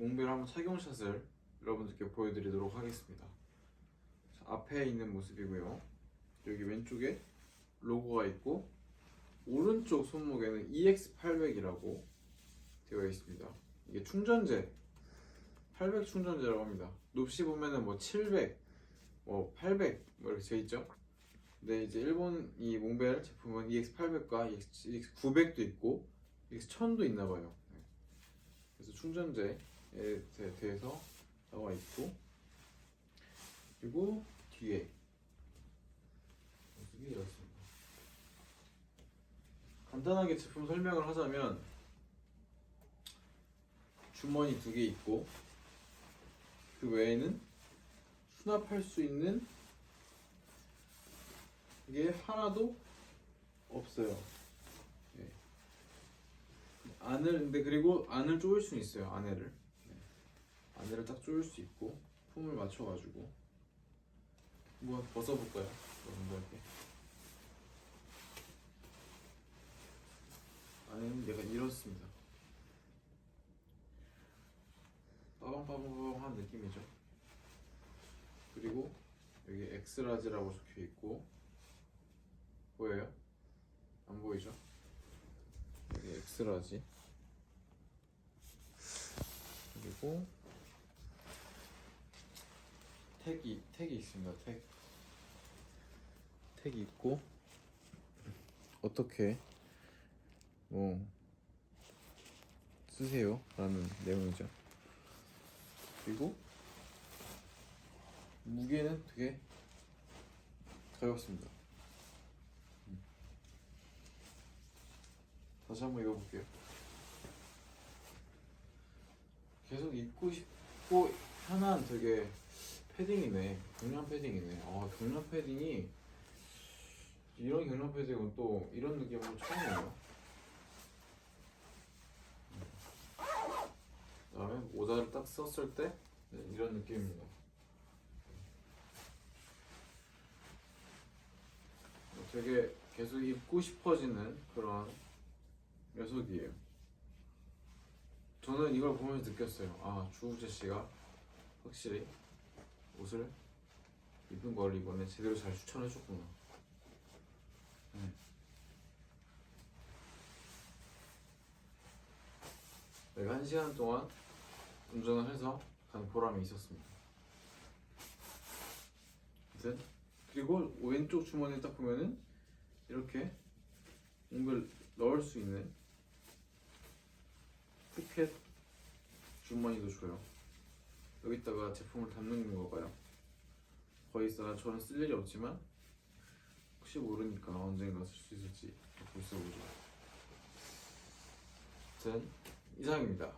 몽벨 한번 착용샷을 여러분들께 보여드리도록 하겠습니다. 자, 앞에 있는 모습이고요. 여기 왼쪽에 로고가 있고 오른쪽 손목에는 EX800이라고 되어 있습니다. 이게 충전재 800 충전재라고 합니다. 높이 보면은 뭐 700, 뭐 800, 뭐 이렇게 되어 있죠. 근데 이제 일본 이 몽벨 제품은 EX800과 EX900도 있고 EX1000도 있나 봐요. 네. 그래서 충전재에 대- 대해서 나와 있고 그리고 뒤에. 간단하게 제품 설명을 하자면 주머니 두 개 있고 그 외에는 수납할 수 있는 이게 하나도 없어요. 네. 안을 근데 그리고 안을 조일 수 있어요. 안에를 네. 안에를 딱 조일 수 있고 폼을 맞춰가지고 한번 벗어볼까요? 여러분들께 안에는 약간 이렇습니다. 빠방빠방빠방한 느낌이죠. 그리고 여기 엑스라지라고 적혀 있고 보여요? 안 보이죠? 여기 엑스라지 그리고 택이 택이 있습니다. 택 택이 있고 어떻게 뭐 쓰세요라는 내용이죠. 그리고 무게는 되게 가볍습니다. 음. 다시 한번 읽어볼게요. 계속 입고 싶고 편한 되게 패딩이네. 경량 패딩이네. 아, 경량 패딩이 이런 경량 패딩은 또 이런 느낌은 처음이에요. 그다음에 모자를 딱 썼을 때 네, 이런 느낌입니다. 되게 계속 입고 싶어지는 그런 녀석이에요. 저는 이걸 보면서 느꼈어요. 아 주우재 씨가 확실히 옷을 입은 걸 이번에 제대로 잘 추천해줬구나. 네. 내가 한 시간 동안 운전을 해서 간 보람이 있었습니다. 아무튼 그리고 왼쪽 주머니에 딱 보면은 이렇게 뭔가를 넣을 수 있는 포켓 주머니도 줘요. 여기다가 제품을 담는 건가요? 거의 있어 저는 쓸 일이 없지만 혹시 모르니까 언젠가 쓸 수 있을지 갖고 있어보죠. 아무튼 이상입니다.